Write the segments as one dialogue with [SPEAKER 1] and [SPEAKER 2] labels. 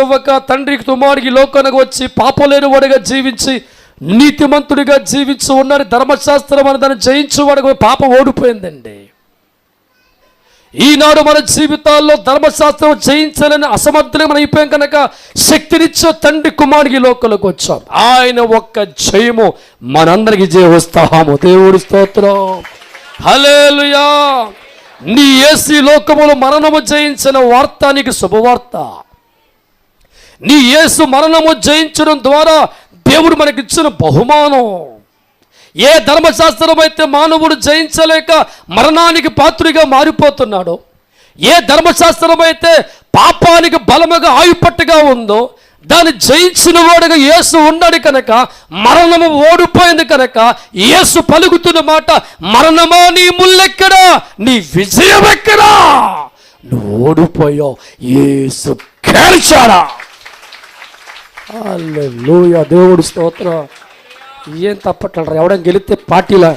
[SPEAKER 1] ఇవ్వక తండ్రికి కుమారుడికి లోకానికి వచ్చి పాపలేని వాడిగా జీవించి నీతిమంతుడిగా జీవించి ఉన్నారు ధర్మశాస్త్రం అని దాన్ని జయించేవాడికి పాపం ఓడిపోయిందండి. ఈనాడు మన జీవితాల్లో ధర్మశాస్త్రం జయించాలని అసమర్థులు మనం అయిపోయాం కనుక శక్తినిచ్చే తండ్రి కుమారుడికి లోకలకు వచ్చాం. ఆయన ఒక్క జయము మనందరికి జయవస్తాము దేవుడి స్తోత్రం. హలేలుయా నీ ఏసీ లోకములు మరణము జయించిన వార్త నీకు శుభవార్త. నీ యేసు మరణము జయించడం ద్వారా దేవుడు మనకిచ్చిన బహుమానం. ఏ ధర్మశాస్త్రం అయితే మానవుడు జయించలేక మరణానికి పాత్రుడిగా మారిపోతున్నాడో ఏ ధర్మశాస్త్రం అయితే పాపానికి బలముగా ఆయుపట్టుగా ఉందో దాన్ని జయించిన వాడుగా యేసు ఉన్నాడు కనుక మరణము ఓడిపోయింది కనుక యేసు పలుకుతున్న మాట మరణమా నీ ముల్లెక్కడా? నీ విజయం ఎక్కడా నువ్వు ఓడిపోయావు. యేసు గెలిచాడా? లూయ దేవుడు స్తోత్రం. ఏం తప్పట్లరా ఎవడం గెలిస్తే పార్టీలా?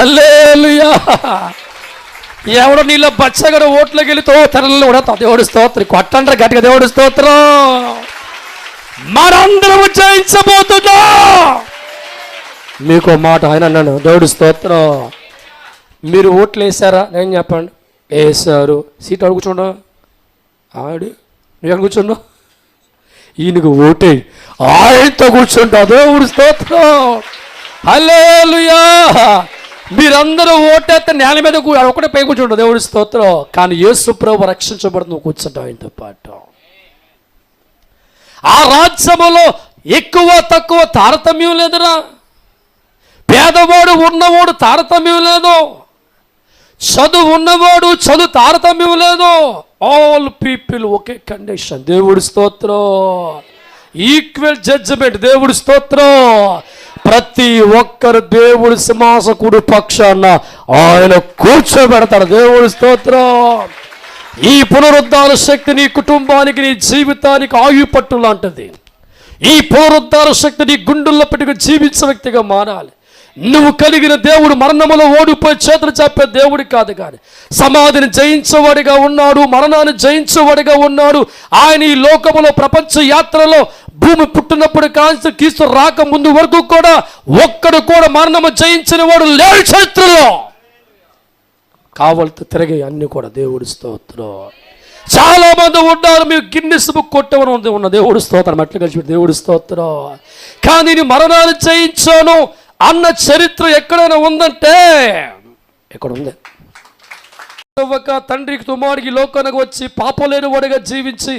[SPEAKER 1] అల్లేలుయా ఎవడో నీళ్ళ బచ్చగడ ఓట్లో గెలితో తెరలు కూడా దేవుడు స్తోత్రం. కొట్టండ్ర గట్టిగా దేవుడు స్తోత్రం. మనందరం జయించబోతుందా మీకు మాట ఆయన అన్నాను దేవుడు స్తోత్రం. మీరు ఓట్లు వేసారా నేను చెప్పండి. వేసారు సీట్ అడుగుచుండ ఆడి నువ్వు ఎక్కడ కూర్చున్నావు? ఈయనకు ఓటే. ఆయనతో కూర్చుంటా. దేవుడు స్తోత్రం. హల్లెలూయా. మీరందరూ ఓటేస్తే నేల మీద ఒకటే పై కూర్చుంటారు దేవుడి స్తోత్రం. కానీ యేసు ప్రభు రక్షించబడి నువ్వు కూర్చుంటావు ఆయనతో పాటు. ఆ రాజ్యములో ఎక్కువ తక్కువ తారతమ్యం లేదురా. పేదవాడు ఉన్నవాడు తారతమ్యం లేదు. చదువు ఉన్నవాడు చదువు తారతమ్యం లేదు ఆల్ పీపుల్ ఒకే కండిషన్ దేవుడి స్తోత్రం. ఈక్వల్ జడ్జిమెంట్ దేవుడి స్తోత్రం. ప్రతి ఒక్కరు దేవుడి సింహాసకుడు పక్షాన ఆయన కూర్చోబెడతాడు. దేవుడి స్తోత్రం. ఈ పునరుద్ధార శక్తి నీ కుటుంబానికి నీ జీవితానికి ఆయుపట్టు లాంటిది. ఈ పునరుద్ధార శక్తి నీ గుండెల్లో పెట్టుకుని జీవించే వ్యక్తిగా మారాలి. నువ్వు కలిగిన దేవుడు మరణములో ఓడిపోయి చేతులు చెప్పే దేవుడి కాదు కానీ సమాధిని జయించేవాడిగా ఉన్నాడు మరణాన్ని జయించేవాడిగా ఉన్నాడు. ఆయన ఈ లోకములో ప్రపంచ యాత్రలో భూమి పుట్టినప్పుడు కాంచి కీస్తు రాక ముందు వరకు కూడా ఒక్కడు కూడా మరణము జయించిన వాడు లేడు చరిత్రలో. కావలతో తిరిగే అన్ని కూడా దేవుడి స్తోత్రం. చాలా మంది ఉన్నారు మీరు గిన్నెస్ బుక్ కొట్టవని ఉంది ఉన్న దేవుడి స్తోత్రం అట్లు కలిసి దేవుడి స్తోత్రం. కానీ నేను చేయించాను జయించాను అన్న చరిత్ర ఎక్కడైనా ఉందంటే ఇక్కడ ఉంది ఒక తండ్రికి కుమారుడికి లోకానికి వచ్చి పాపలేని వాడిగా జీవించి